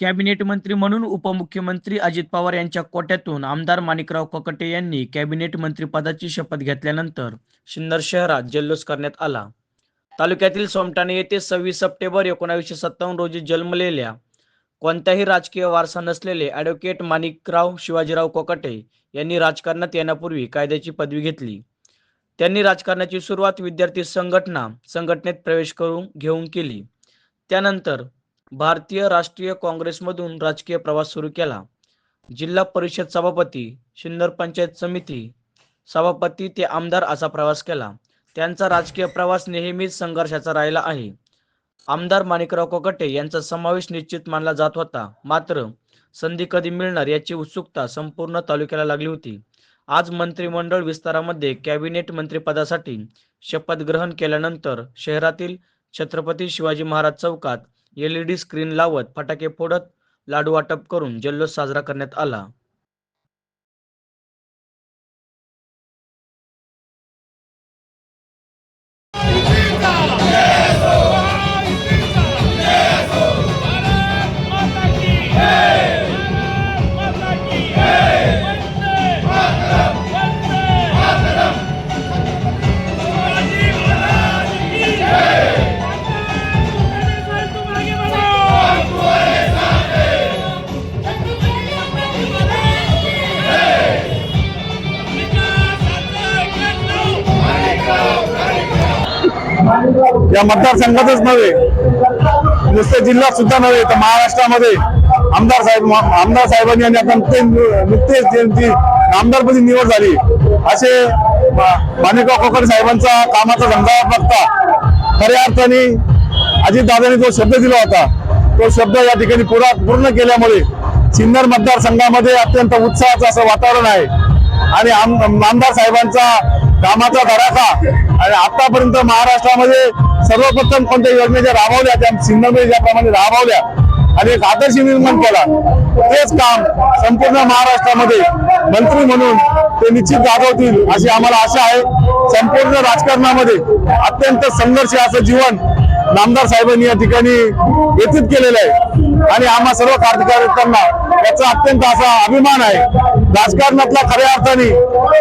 Cabinet मंत्री म्हणून उपमुख्यमंत्री अजित पवार यांच्या कोट्यातून आमदार माणिकराव कोकटे यांनी कॅबिनेट मंत्रीपदाची शपथ घेतल्यानंतर सिन्नर शहरात जल्लोष करण्यात आला. तालुक्यातील सोमठाणे येथे सव्वीस सप्टेंबर एकोणावीसशे सत्तावन्न रोजी जन्मलेल्या कोणत्याही राजकीय वारसा नसलेले ॲडव्होकेट माणिकराव शिवाजीराव कोकटे यांनी राजकारणात येण्यापूर्वी कायद्याची पदवी घेतली. त्यांनी राजकारणाची सुरुवात विद्यार्थी संघटना संघटनेत प्रवेश करून घेऊन केली. त्यानंतर भारतीय राष्ट्रीय काँग्रेसमधून राजकीय प्रवास सुरू केला. जिल्हा परिषद सभापती सिन्नर पंचायत समिती सभापती ते आमदार असा प्रवास केला. त्यांचा राजकीय प्रवास नेहमीच संघर्षाचा राहिला आहे. आमदार माणिकराव कोकटे यांचा समावेश निश्चित मानला जात होता. मात्र संधी कधी मिळणार याची उत्सुकता संपूर्ण तालुक्याला लागली होती. आज मंत्रिमंडळ विस्तारामध्ये कॅबिनेट मंत्रिपदासाठी शपथ ग्रहण केल्यानंतर शहरातील छत्रपती शिवाजी महाराज चौकात एलईडी स्क्रीन लावत फटाके फोडत लाडू वाटप करून जल्लोष साजरा करण्यात आला. या मतदारसंघातच नव्हे नुसते जिल्ह्यात सुद्धा नव्हे तर महाराष्ट्रामध्ये आमदार साहेब आमदार साहेबांनी आणि आता नुकते नुकतेच त्यांची आमदारपदी निवड झाली असे माणिकराव कोकण साहेबांचा कामाचा धंदा बघता खऱ्या अर्थाने अजितदादांनी जो शब्द दिला होता तो शब्द या ठिकाणी पुरा पूर्ण केल्यामुळे सिन्नर मतदारसंघामध्ये अत्यंत उत्साहाचं असं वातावरण आहे. आणि आम- आमदार साहेबांचा कामाचा धडाका. आणि आतापर्यंत महाराष्ट्रामध्ये सर्वप्रथम कोणत्या योजनेच्या राबवल्या? त्या सिन्नरमध्ये ज्याप्रमाणे राबवल्या. आणि एक आदर्श निर्माण केला. तेच काम संपूर्ण महाराष्ट्रामध्ये मंत्री म्हणून ते निश्चित गाजवतील अशी आम्हाला आशा आहे. संपूर्ण राजकारणामध्ये अत्यंत संघर्ष असं जीवन नामदार साहेबांनी या ठिकाणी व्यतीत केलेलं आहे. आणि आम्हा सर्व कार्यकर्त्यांना याचा अत्यंत असा अभिमान आहे. राजकारणातला खऱ्या अर्थाने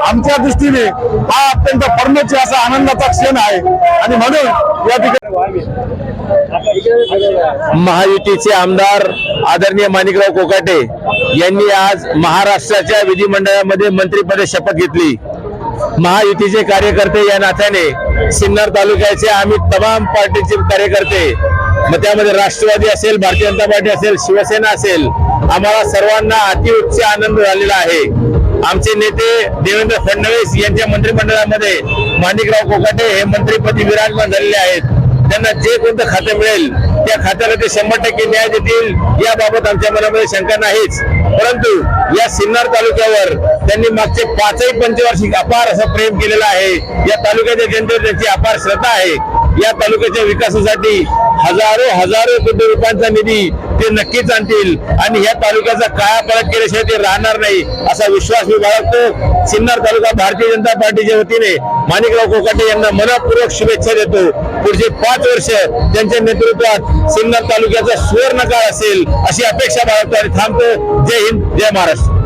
आमच्या दृष्टीने हा अत्यंत परमेची असा आनंदाचा क्षण आहे. आणि म्हणून या ठिकाणी महायुतीचे आमदार आदरणीय माणिकराव कोकाटे यांनी आज महाराष्ट्राच्या विधिमंडळामध्ये मंत्रिपद शपथ घेतली. महायुतीचे कार्यकर्ते या नात्याने सिन्नर तालुक्याचे आम्ही तमाम पार्टीचे कार्यकर्ते मग त्यामध्ये राष्ट्रवादी असेल भारतीय जनता पार्टी असेल शिवसेना असेल आम्हाला सर्वांना अतिउच्च आनंद झालेला आहे. आमचे नेते देवेंद्र फडणवीस यांच्या मंत्रिमंडळामध्ये माणिकराव कोकाटे हे मंत्रीपदी विराजमान झालेले आहेत. त्यांना जे कोणतं खातं मिळेल त्या खात्याला ते शंभर टक्के न्याय देतील याबाबत आमच्या मनामध्ये शंका नाहीच. परंतु या सिन्नर तालुक्यावर त्यांनी मागचे पाचही पंचवार्षिक अपार असं प्रेम केलेलं आहे. या तालुक्याच्या जनतेवर त्यांची अपार श्रद्धा आहे. या तालुक्याच्या विकासासाठी हजारो हजारो कोटी रुपयांचा निधी ते नक्कीच आणतील. आणि या तालुक्याचा कायापालट केल्याशिवाय ते राहणार नाही असा विश्वास मी बाळगतो. सिन्नर तालुका भारतीय जनता पार्टीच्या वतीने माणिकराव कोकाटे यांना मनपूर्वक शुभेच्छा देतो. पुढचे पाच वर्ष त्यांच्या नेतृत्वात सिन्नर तालुक्याचा सुवर्ण काळ असेल अशी अपेक्षा बाळगतो आणि थांबतो. जय हिंद जय महाराष्ट्र.